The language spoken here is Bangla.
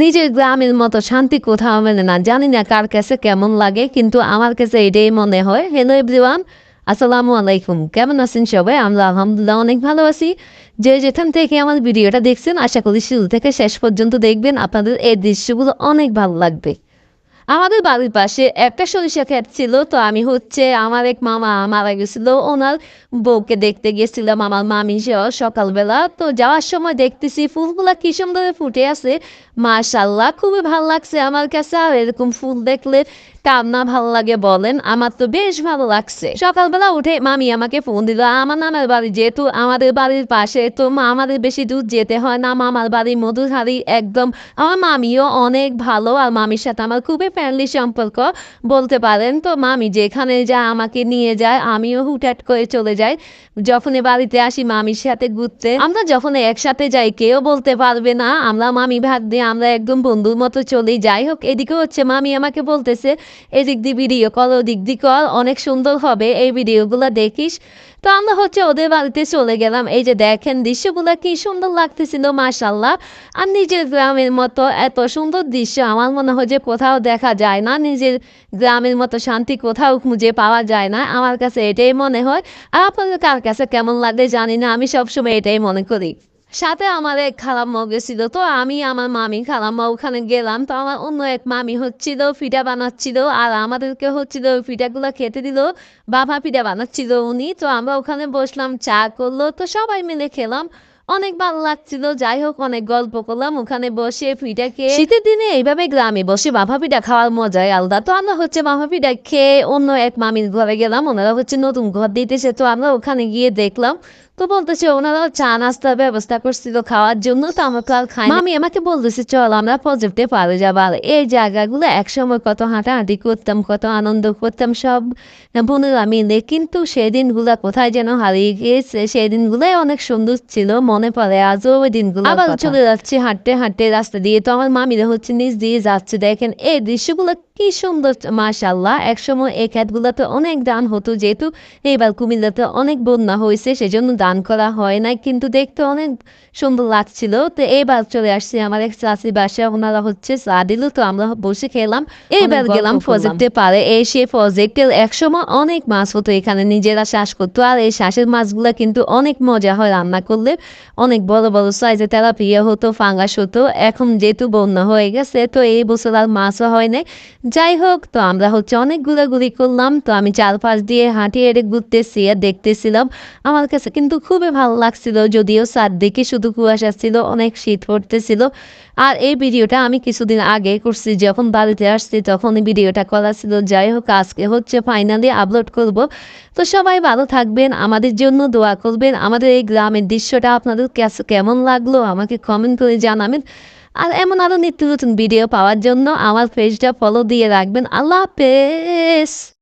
নিজের গ্রামের মতো শান্তি কোথাও মেলে না। জানি না কার কাছে কেমন লাগে, কিন্তু আমার কাছে এটাই মনে হয়। হ্যালো এভরিওয়ান আসসালামু আলাইকুম। কেমন আছেন সবাই? আমরা আলহামদুলিল্লাহ অনেক ভালো আছি। যে যেখান থেকে আমার ভিডিওটা দেখছেন, আশা করি শুরু থেকে শেষ পর্যন্ত দেখবেন। আপনাদের এই দৃশ্যগুলো অনেক ভালো লাগবে। আমাদের বাড়ির পাশে একটা সরিষা ক্ষেত ছিল, তো আমি হচ্ছে আমার এক মামা মারা গেছিল, ওনার বউকে দেখতে গেছিলাম আমার মামি সকালবেলা। তো যাওয়ার সময় দেখতেছি ফুলগুলা কি সুন্দর ফুটে আছে। মাশাল্লাহ খুবই ভালো লাগছে আমার কাছে। আর এরকম ফুল দেখলে কার না ভালো লাগে বলেন, আমার তো বেশ ভালো লাগছে। সকালবেলা উঠে মামি আমাকে ফোন দিল, আমার নামের বাড়ি যেহেতু আমাদের বাড়ির পাশে, তো আমাদের বেশি দূর যেতে হয় না। মামার বাড়ি মধুহারি একদম। আমার মামিও অনেক ভালো আর মামির সাথে আমার খুবই ফ্রেন্ডলি সম্পর্ক। বলতে পারেন তো, মামি যেখানে যায় আমাকে নিয়ে যায়, আমিও হুটহাট করে চলে যাই যখনই বাড়িতে আসি, মামির সাথে ঘুরতে, আমরা যখন একসাথে যাই, কেউ বলতে পারবে না। আমরা মামি ভাগ দিয়ে আমরা একদম বন্ধুর মতো চলেই যাই হোক, এদিকে হচ্ছে, মামি আমাকে বলতেছে, এদিক দিয়ে ভিডিও কর ওদিক দিয়ে কর অনেক সুন্দর হবে এই ভিডিওগুলো দেখিস। তো আমরা হচ্ছে ওদের বাড়িতে চলে গেলাম। এই যে দেখেন, দৃশ্যগুলো কি সুন্দর লাগতেছিল মাশাল্লাহ আর নিজের গ্রামের মতো এত সুন্দর দৃশ্য, আমার মনে হয় যে কোথাও দেখা যায় না। নিজের গ্রামের মতো শান্তি কোথাও খুঁজে পাওয়া যায় না। আমার কাছে এটাই মনে হয়। আর আপনাদের কার কাছে কেমন লাগে জানি না, আমি সবসময় এটাই মনে করি। সাথে আমার এক খালাম্মা গেছিল তো আমি আমার মামি খালাম্মা ওখানে গেলাম, তো আমার অন্য এক মামি হচ্ছিল পিঠা বানাচ্ছিল, আর আমাদেরকে হচ্ছিল ওই পিঠাগুলো খেতে দিল, বাবা পিঠা বানাচ্ছিল উনি, তো আমরা ওখানে বসলাম, চা করল, তো সবাই মিলে খেলাম। অনেক ভালো লাগছিল। যাই হোক, অনেক গল্প করলাম। ওখানে বসে পিঠা খেয়ে শীতের দিনে এইভাবে গ্রামে বসে বাফা পিঠা খাওয়ার মজাই আলাদা। তো আমরা হচ্ছে বাফা পিঠা খেয়ে অন্য এক মামির ঘরে গেলাম। ওনারা হচ্ছে নতুন ঘর দিতেছে। তো আমরা ওখানে গিয়ে দেখলাম তো বলতেছে ওনারাও চা নাস্তার ব্যবস্থা করছিল খাওয়ার জন্য তো আমরা তো আর খাই মামি আমাকে বলতেছে চল আমরা প্রজেক্টে পারে যাব। আর এই জায়গাগুলো একসময় কত হাঁটাহাঁটি করতাম কত আনন্দ করতাম সব বোনেরা মিলে। কিন্তু সেদিনগুলো কোথায় যেন হারিয়ে গিয়েছে সেই দিনগুলোই অনেক সুন্দর ছিল মনে পড়ে আজও ওই দিনগুলো আবার চলে যাচ্ছে হাঁটতে হাঁটতে রাস্তা দিয়ে। তো আমার মামিরা হচ্ছে নিজ দিয়ে যাচ্ছে দেখেন। এই দৃশ্যগুলো কি সুন্দর মাশাল্লাহ একসময় এই ক্ষেতগুলোতে অনেক দান হতো যেহেতু এইবার কুমিল্লাতে অনেক বন্যা হয়েছে সেজন্য দান করা হয় না কিন্তু দেখতে অনেক সুন্দর লাগছিল। তো এইবার চলে আসছে আমার এক চাষি বাসা ওনারা হচ্ছে চা দিল তো আমরা বসে খেলাম। এইবার গেলাম প্রজেক্টে পারে এই সে প্রজেক্টের একসময় অনেক মাছ হতো এখানে নিজেরা শ্বাস করতো। আর এই শ্বাসের মাছগুলো কিন্তু অনেক মজা হয় রান্না করলে। অনেক বড় বড় সাইজে তেলাপিয়া হতো ফাঙ্গাস হতো এখন যেহেতু বন্যা হয়ে গেছে তো এই বছর আর মাছও হয় নাই। যাই হোক তো আমরা হচ্ছে অনেক ঘোরাঘুরি করলাম তো আমি চারপাশ দিয়ে হাঁটি এড়ে ঘুরতেছি আর দেখতেছিলাম। আমার কাছে কিন্তু খুবই ভালো লাগছিল, যদিও চারদিকে শুধু কুয়াশা ছিল, অনেক শীত পড়তেছিল। আর এই ভিডিওটা আমি কিছুদিন আগে করছি, যখন বাড়িতে আসছি তখন ভিডিওটা করা ছিল। যাই হোক, আজকে হচ্ছে ফাইনালি আপলোড করব। তো সবাই ভালো থাকবেন, আমাদের জন্য দোয়া করবেন। আমাদের এই গ্রামের দৃশ্যটা আপনাদের কেমন লাগল আমাকে কমেন্ট করে জানাবেন। আর এমন আরও নিত্য নতুন ভিডিও পাওয়ার জন্য আমার পেজটা ফলো দিয়ে রাখবেন। আল্লাহ হাফেজ!